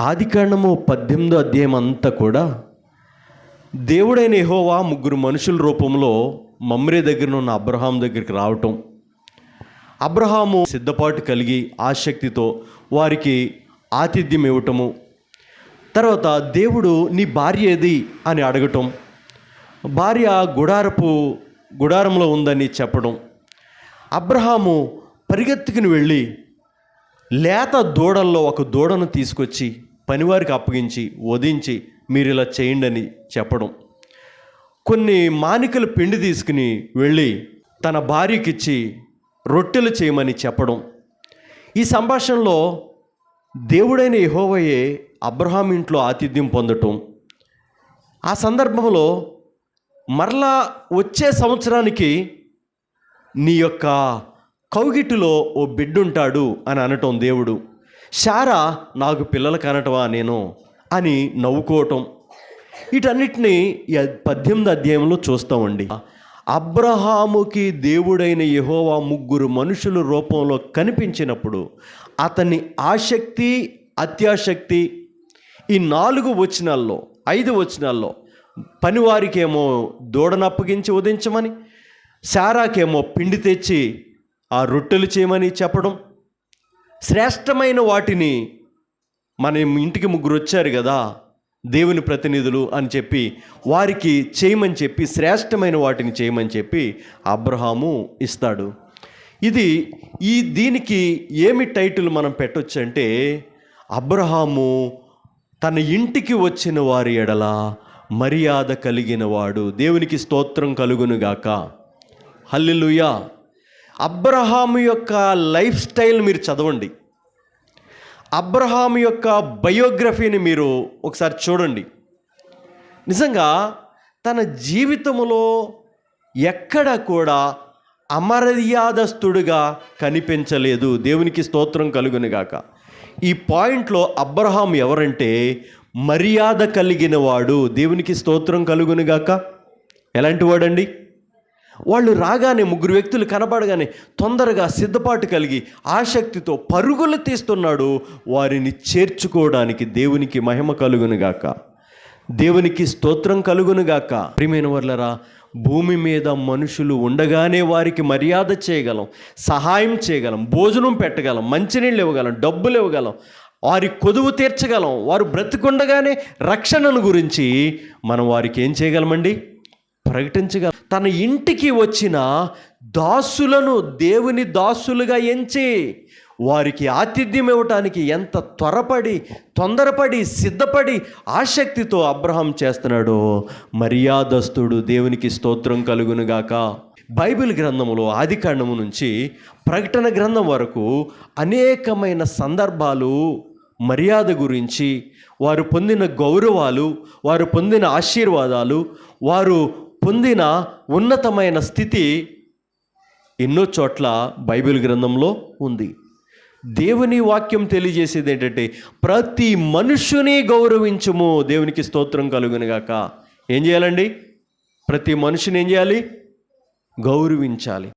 ఆదికాండము పద్దెనిమిదో అధ్యాయం అంతా కూడా దేవుడైన ఎహోవా ముగ్గురు మనుషుల రూపంలో మమ్రే దగ్గర ఉన్న అబ్రహాం దగ్గరికి రావటం. అబ్రహాము సిద్ధపాటు కలిగి ఆసక్తితో వారికి ఆతిథ్యం ఇవ్వటము. తర్వాత దేవుడు నీ భార్య ఏది? అని అడగటం. భార్య గుడారపు గుడారంలో ఉందని చెప్పడం. అబ్రహాము పరిగెత్తుకుని వెళ్ళి లేత దూడల్లో ఒక దూడను తీసుకొచ్చి పనివారికి అప్పగించి వధించి మీరు ఇలా చేయండి అని చెప్పడం. కొన్ని మానికలు పిండి తీసుకుని వెళ్ళి తన భార్యకిచ్చి రొట్టెలు చేయమని చెప్పడం. ఈ సంభాషణలో దేవుడైన యహోవయే అబ్రహాం ఇంట్లో ఆతిథ్యం పొందటం. ఆ సందర్భంలో మరలా వచ్చే సంవత్సరానికి నీ యొక్క కౌగిటిలో ఓ బిడ్డుంటాడు అని అనటం దేవుడు. శారా నాకు పిల్లలు కనటవా నేను? అని నవ్వుకోవటం. వీటన్నిటిని పద్దెనిమిది అధ్యాయంలో చూస్తామండి. అబ్రహాముకి దేవుడైన యహోవా ముగ్గురు మనుషుల రూపంలో కనిపించినప్పుడు అతని ఆసక్తి అత్యాసక్తి ఈ నాలుగు వచనాల్లో ఐదు వచనాల్లో పనివారికేమో దూడను అప్పగించి ఉదించమని శారాకేమో పిండి తెచ్చి ఆ రొట్టెలు చేయమని చెప్పడం శ్రేష్టమైన వాటిని మన ఇంటికి ముగ్గురు వచ్చారు కదా దేవుని ప్రతినిధులు అని చెప్పి వారికి చేయమని చెప్పి శ్రేష్టమైన వాటిని చేయమని చెప్పి అబ్రహాము ఇస్తాడు. ఇది ఈ దీనికి ఏమి టైటిల్ మనం పెట్టొచ్చు అంటే అబ్రహాము తన ఇంటికి వచ్చిన వారి ఎడల మర్యాద కలిగిన వాడు. దేవునికి స్తోత్రం కలుగునుగాక. హల్లిలుయా. అబ్రహాము యొక్క లైఫ్ స్టైల్ మీరు చదవండి. అబ్రహాము యొక్క బయోగ్రఫీని మీరు ఒకసారి చూడండి. నిజంగా తన జీవితంలో ఎక్కడ కూడా అమర్యాదస్తుడుగా కనిపించలేదు. దేవునికి స్తోత్రం కలుగునిగాక ఈ పాయింట్లో అబ్రహాం ఎవరంటే మర్యాద కలిగిన వాడు దేవునికి స్తోత్రం కలుగునుగాక ఎలాంటి వాడండి? వాళ్ళు రాగానే ముగ్గురు వ్యక్తులు కనబడగానే తొందరగా సిద్ధపాటు కలిగి ఆసక్తితో పరుగులు తీస్తున్నాడు. వారిని చేర్చుకోవడానికి దేవునికి మహిమ కలుగునుగాక. దేవునికి స్తోత్రం కలుగునుగాక. ప్రియమైన వర్లరా భూమి మీద మనుషులు ఉండగానే వారికి మర్యాద చేయగలం సహాయం చేయగలం భోజనం పెట్టగలం మంచినీళ్ళు ఇవ్వగలం డబ్బులు ఇవ్వగలం వారి కొదువు తీర్చగలం వారు బ్రతికుండగానే రక్షణను గురించి మనం వారికి ఏం చేయగలమండి? ప్రకటించగలం. తన ఇంటికి వచ్చిన దాసులను దేవుని దాసులుగా ఎంచి వారికి ఆతిథ్యం ఇవ్వటానికి ఎంత త్వరపడి తొందరపడి సిద్ధపడి ఆసక్తితో అబ్రహం చేస్తున్నాడో మర్యాదస్తుడు దేవునికి స్తోత్రం కలుగునుగాక. బైబిల్ గ్రంథములో ఆదికాండము నుంచి ప్రకటన గ్రంథం వరకు అనేకమైన సందర్భాలు మర్యాద గురించి వారు పొందిన గౌరవాలు వారు పొందిన ఆశీర్వాదాలు వారు పొందిన ఉన్నతమైన స్థితి ఎన్నో చోట్ల బైబిల్ గ్రంథంలో ఉంది. దేవుని వాక్యం తెలియజేసేది ఏంటంటే ప్రతి మనుషుని గౌరవించము. దేవునికి స్తోత్రం కలుగునుగాక. ఏం చేయాలండి? ప్రతి మనిషిని ఏం చేయాలి? గౌరవించాలి.